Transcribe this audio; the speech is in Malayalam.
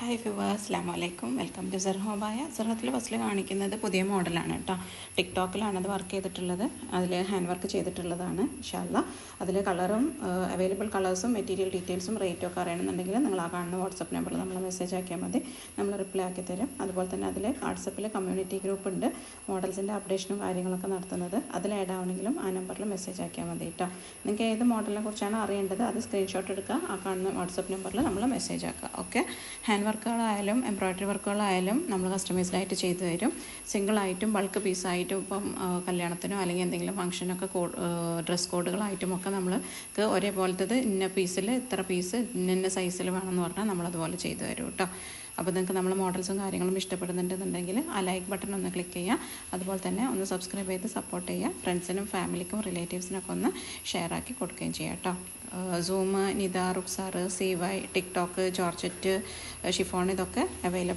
ഹായ് ഫിവേഴ്സ് അസ്ലാം അലൈക്കും വെൽക്കം ടു സെർഹോബായ സെർഹത്തിൽ ഫസ്റ്റിൽ കാണിക്കുന്നത് പുതിയ മോഡലാണ് കേട്ടോ. ടിക്ടോക്കിലാണ് അത് വർക്ക് ചെയ്തിട്ടുള്ളത്. അതിൽ ഹാൻഡ് വർക്ക് ചെയ്തിട്ടുള്ളതാണ് ഇൻഷാല്ല അതിൽ കളറും അവൈലബിൾ കളേഴ്സും മെറ്റീരിയൽ ഡീറ്റെയിൽസും റേറ്റും ഒക്കെ അറിയണമെന്നുണ്ടെങ്കിൽ നിങ്ങൾ ആ കാണുന്ന വാട്സപ്പ് നമ്പറിൽ നമ്മൾ മെസ്സേജ് ആക്കിയാൽ മതി. നമ്മൾ റിപ്ലൈ ആക്കി തരും. അതുപോലെ തന്നെ അതിൽ വാട്സപ്പിൽ കമ്മ്യൂണിറ്റി ഗ്രൂപ്പ് ഉണ്ട്. മോഡൽസിന്റെ അപ്ഡേഷനും കാര്യങ്ങളൊക്കെ നടത്തുന്നത്. അതിൽ ആഡ് ആവണമെങ്കിലും ആ നമ്പറിൽ മെസ്സേജ് ആക്കിയാൽ മതി കേട്ടോ. നിങ്ങൾക്ക് ഏത് മോഡലിനെ കുറിച്ചാണ് അറിയേണ്ടത് അത് സ്ക്രീൻഷോട്ട് എടുക്കുക ആ കാണുന്ന വാട്സപ്പ് നമ്പറിൽ നമ്മൾ മെസ്സേജ് ആക്കുക ഓക്കെ ഹാൻഡ് വർക്കുകളായാലും എംബ്രോയ്ഡറി വർക്കുകളായാലും നമ്മൾ കസ്റ്റമൈസ്ഡ് ആയിട്ട് ചെയ്തു തരും. സിംഗിളായിട്ടും ബൾക്ക് പീസായിട്ടും ഇപ്പം കല്യാണത്തിനോ അല്ലെങ്കിൽ എന്തെങ്കിലും ഫംഗ്ഷനൊക്കെ ഡ്രസ് കോഡുകളായിട്ടും ഒക്കെ നമ്മൾക്ക് ഒരേപോലത്തത് ഇന്ന പീസിൽ ഇത്ര പീസ് ഇന്ന സൈസിൽ വേണമെന്ന് പറഞ്ഞാൽ നമ്മളതുപോലെ ചെയ്തു തരും കേട്ടോ. അപ്പോൾ നിങ്ങൾക്ക് നമ്മൾ മോഡൽസും കാര്യങ്ങളും ഇഷ്ടപ്പെടുന്നുണ്ടെന്നുണ്ടെങ്കിൽ ആ ലൈക്ക് ബട്ടൺ ഒന്ന് ക്ലിക്ക് ചെയ്യുക. അതുപോലെ തന്നെ ഒന്ന് സബ്സ്ക്രൈബ് ചെയ്ത് സപ്പോർട്ട് ചെയ്യുക. ഫ്രണ്ട്സിനും ഫാമിലിക്കും റിലേറ്റീവ്സിനൊക്കെ ഒന്ന് ഷെയർ ആക്കി കൊടുക്കുകയും ചെയ്യാം കേട്ടോ. സൂം നിത റുക്സാർ C Y TikTok georgette chiffon ഇതൊക്കെ അവൈലബിൾ